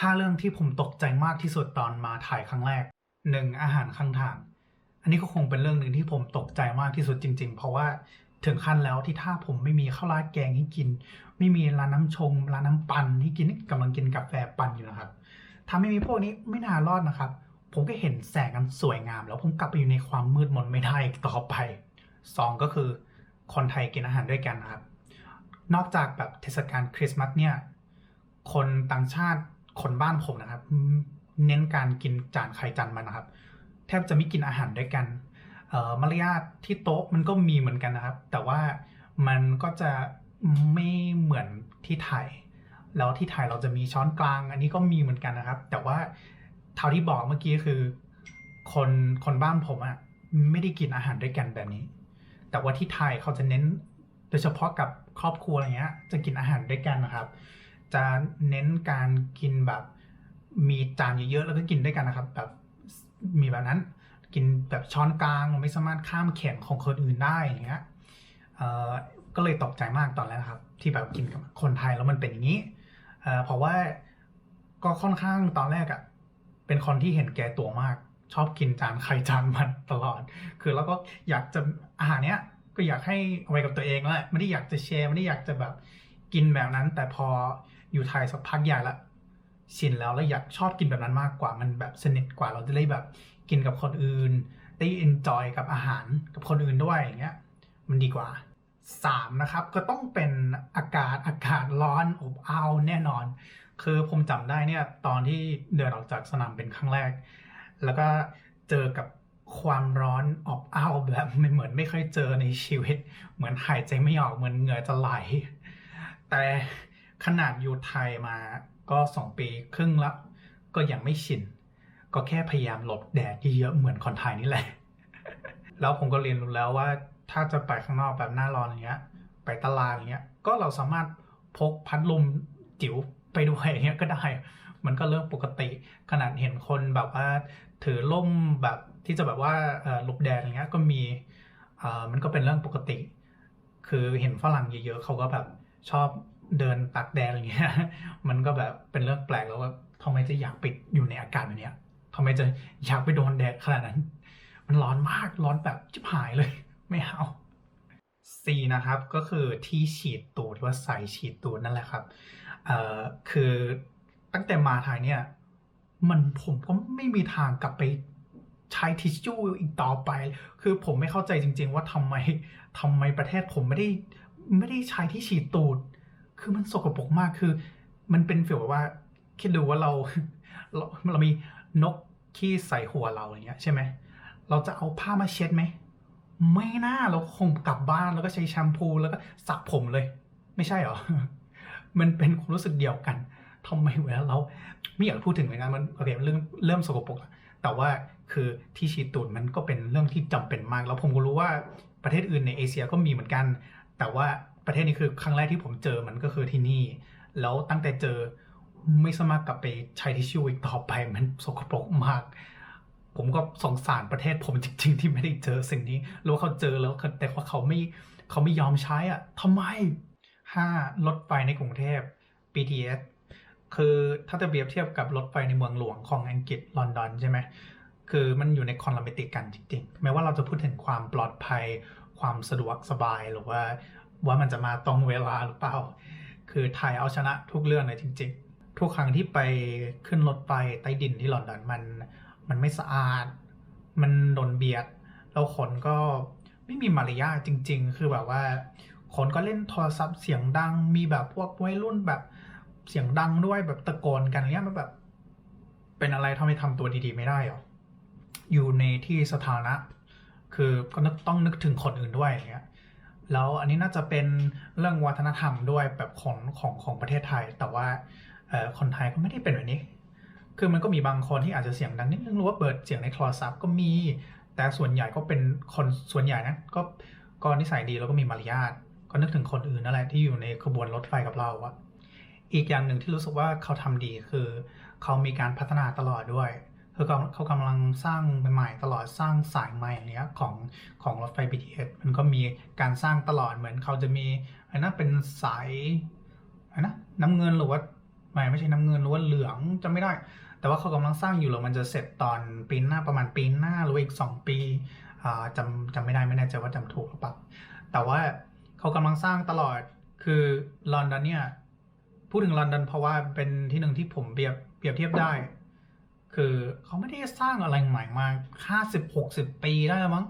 ห้าเรื่องที่ผมตกใจมากที่สุดตอนมาถ่ายครั้งแรกหนึ่งอาหารข้างทาง อันนี้ก็คงเป็นเรื่องหนึ่งที่ผมตกใจมากที่สุดจริง ๆ เพราะว่าถึงขั้นแล้วที่ถ้าผมไม่มีข้าวราดแกงให้กิน ไม่มีร้านน้ำชงร้านน้ำปั่นที่กินกำลังกินกาแฟปั่นอยู่นะครับถ้าไม่มีพวกนี้ไม่น่ารอดนะครับ ผมก็เห็นแสงกันสวยงาม แล้วผมกลับไปอยู่ในความมืดมนไม่ได้อีกต่อไปสองก็คือคนไทยกินอาหารด้วยกันนะครับ นอกจากแบบเทศกาลคริสต์มาสเนี่ย คนต่างชาติ คนบ้านผมนะครับ เน้นการกินจานไข่จานมันนะครับ แทบจะไม่กินอาหารด้วยกันเอ่อมารยาทที่โต๊ะมันก็มีเหมือนกันนะครับ แต่ว่ามันก็จะไม่เหมือนที่ไทย แล้วที่ไทยเราจะมีช้อนกลาง อันนี้ก็มีเหมือนกันนะครับ แต่ว่าเท่าที่บอกเมื่อกี้คือ คนคนบ้านผมอะไม่ได้กินอาหารด้วยกันแบบนี้ แต่ว่าที่ไทยเขาจะเน้น โดยเฉพาะกับครอบครัวอะไรเงี้ย จะกินอาหารด้วยกันนะครับ จะเน้นการกินแบบมีจานเยอะๆแล้วก็กินด้วยกันนะครับ แบบมีแบบนั้น กินแบบช้อนกลางไม่สามารถข้ามแขนของคนอื่นได้อย่างเงี้ยเออก็เลยตกใจมากตอนแรกนะครับ ที่แบบกินกับคนไทยแล้วมันเป็นอย่างนี้เพราะว่าก็ค่อนข้างตอนแรกอะ่ะเป็นคนที่เห็นแก่ตัวมาก ชอบกินจานใครจานมันตลอด คือแล้วก็อยากจะอาหารเนี้ยก็อยากให้เอาไว้กับตัวเองแล้วแหละไม่ได้อยากจะแชร์ไม่ได้อยากจะแบบ กินแบบนั้น แต่พออยู่ไทยสักพักใหญ่ละชินแล้วแล้วอยากชอบกินแบบนั้นมากกว่ามันแบบสนิทกว่าเราจะได้แบบกินกับคนอื่น ได้เอนจอยกับอาหารกับคนอื่นด้วยอย่างเงี้ยมันดีกว่าสามนะครับ ก็ต้องเป็นอากาศอากาศร้อนอบอ้าวแน่นอน คือผมจำได้เนี่ยตอนที่เดินออกจากสนามเป็นครั้งแรก แล้วก็เจอกับความร้อนอบอ้าวแบบไม่เหมือนไม่เคยเจอในชีวิต เหมือนหายใจไม่ออกเหมือนเหงื่อจะไหล แต่ขนาดอยู่ไทยมาก็สองปีครึ่งแล้วก็ยังไม่ชิน ก็แค่พยายามหลบแดดเยอะๆเหมือนคนไทยนี่แหละ แล้วผมก็เรียนรู้แล้วว่าถ้าจะไปข้างนอกแบบหน้าร้อนอย่างเงี้ย ไปตลาดอย่างเงี้ย ก็เราสามารถพกพัดลมจิ๋วไปด้วยอย่างเงี้ยก็ได้ มันก็เรื่องปกติ ขนาดเห็นคนแบบว่าถือล่มแบบที่จะแบบว่าหลบแดดอย่างเงี้ยก็มีมันก็เป็นเรื่องปกติ คือเห็นฝรั่งเยอะๆเขาก็แบบ ชอบเดินตากแดดอะไรเงี้ย มันก็แบบเป็นเรื่องแปลกแล้วว่าทำไมจะอยากไปอยู่ในอากาศแบบเนี้ยทำไมจะอยากไปโดนแดดขนาดนั้น มันร้อนมากร้อนแบบชิบหายเลย ไม่เอา C นะครับก็คือที่ฉีดตูดหรือว่าใส่ฉีดตูดนั่นแหละครับเอ่อคือตั้งแต่มาไทยเนี่ย มันผมก็ไม่มีทางกลับไปใช้ทิชชู่อีกต่อไป คือผมไม่เข้าใจจริง ๆ ว่าทำไมทำไมประเทศผมไม่ได้ ไม่ได้ใช้ที่ฉีดตูด คือมันสกปรกมากคือ มันเป็นฟีลแบบว่าคิดดูว่าเราเราเรามีนกขี้ใส่หัวเราอย่างเงี้ยใช่ไหมเราจะเอาผ้ามาเช็ดไหมไม่น่าเราคงกลับบ้านแล้วก็ใช้แชมพูแล้วก็สระผมเลย ไม่ใช่หรอ มันเป็นความรู้สึกเดียวกันทำไมเวลาเราไม่อยากพูดถึงเลยนะมันโอเคเรื่องเริ่มสกปรกแต่ว่าคือที่ฉีดตูดมันก็เป็นเรื่องที่จำเป็นมาก แล้วผมก็รู้ว่าประเทศอื่นในเอเชียก็มีเหมือนกัน แต่ว่าประเทศนี้คือครั้งแรกที่ผมเจอมันก็คือที่นี่ แล้วตั้งแต่เจอไม่สามารถกลับไปใช้ทิชชู่อีกต่อไปมันสกปรกมาก ผมก็สงสารประเทศผมจริง ๆ ที่ไม่ได้เจอสิ่งนี้หรือว่าเขาเจอแล้วแต่ว่าเขาไม่เขาไม่ยอมใช้อะทำไม 5. รถไฟในกรุงเทพ BTS คือถ้าจะเปรียบเทียบกับรถไฟในเมืองหลวงของอังกฤษลอนดอนใช่ไหมคือมันอยู่ในคอนลาเมติกันจริงๆแม้ว่าเราจะพูดถึงความปลอดภัย ความสะดวกสบายหรือว่าว่ามันจะมาตรงเวลาหรือเปล่า คือไทยเอาชนะทุกเรื่องเลยจริง ๆ ทุกครั้งที่ไปขึ้นรถไฟใต้ดินที่ลอนดอนมันมันไม่สะอาด มันโดนเบียด แล้วคนก็ไม่มีมารยาทจริง ๆ คือแบบว่า คนก็เล่นโทรศัพท์เสียงดัง มีแบบพวกวัยรุ่นแบบเสียงดังด้วยแบบตะโกนกันเนี้ยมันแบบ เป็นอะไรทำไมทำตัวดีๆ ไม่ได้หรอ อยู่ในที่สาธารณะ คือก็นึกต้องนึกถึงคนอื่นด้วยอย่างเงี้ยแล้วอันนี้น่าจะเป็นเรื่องวัฒนธรรมด้วยแบบของของของประเทศไทย แต่ว่าคนไทยก็ไม่ได้เป็นแบบนี้ คือมันก็มีบางคนที่อาจจะเสียงดังนิดนึงหรือว่าเปิดเสียงในโทรศัพท์ก็มี แต่ส่วนใหญ่ก็เป็นคนส่วนใหญ่นะก็ก็นิสัยดีแล้วก็มีมารยาทก็นึกถึงคนอื่นนั่นแหละที่อยู่ในขบวนรถไฟกับเราอะอีกอย่างหนึ่งที่รู้สึกว่าเขาทำดีคือ เขามีการพัฒนาตลอดด้วย คือเขาเขากำลังสร้างใหม่ๆตลอดสร้างสายใหม่เนี้ยของของรถไฟ BTS มันก็มีการสร้างตลอดเหมือนเขาจะมีอ้นั่นเป็นสายอ้นะน้ำเงินหรือว่าไม่ไม่ใช่น้ำเงินหรือว่าเหลืองจำไม่ได้ แต่ว่าเขากำลังสร้างอยู่แล้วมันจะเสร็จตอนปีหน้าประมาณปีหน้าหรืออีกสองปีอ่าจำจำไม่ได้ไม่แน่ใจว่าจำถูกหรือเปล่าแต่ว่าเขากำลังสร้างตลอดคือลอนดอนเนี่ยพูดถึงลอนดอนเพราะว่าเป็นที่หนึ่งที่ผมเปรียบเปรียบเทียบได้ คือเขาไม่ได้สร้างอะไรใหม่มาห้าสิบหกสิบปีได้แล้วมั้ง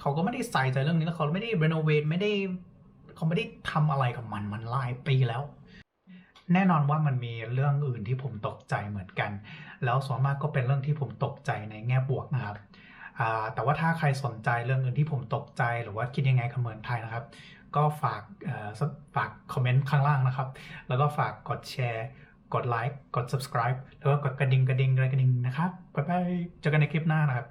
เขาก็ไม่ได้ใส่ใจเรื่องนี้แล้วเขาไม่ได้รีโนเวทไม่ได้เขาไม่ได้ทำอะไรกับมันมันหลายปีแล้ว แน่นอนว่ามันมีเรื่องอื่นที่ผมตกใจเหมือนกัน แล้วส่วนมากก็เป็นเรื่องที่ผมตกใจในแง่บวกนะครับแต่ว่าถ้าใครสนใจเรื่องอื่นที่ผมตกใจหรือว่าคิดยังไงกับเมืองไทยนะครับ ก็ฝากฝากคอมเมนต์ข้างล่างนะครับ แล้วก็ฝากกดแชร์ กดไลค์กด subscribe แล้วก็กดกระดิ่งกระดิ่งอะไรกระดิ่งนะครับบ๊ายบายเจอกันในคลิปหน้านะครับ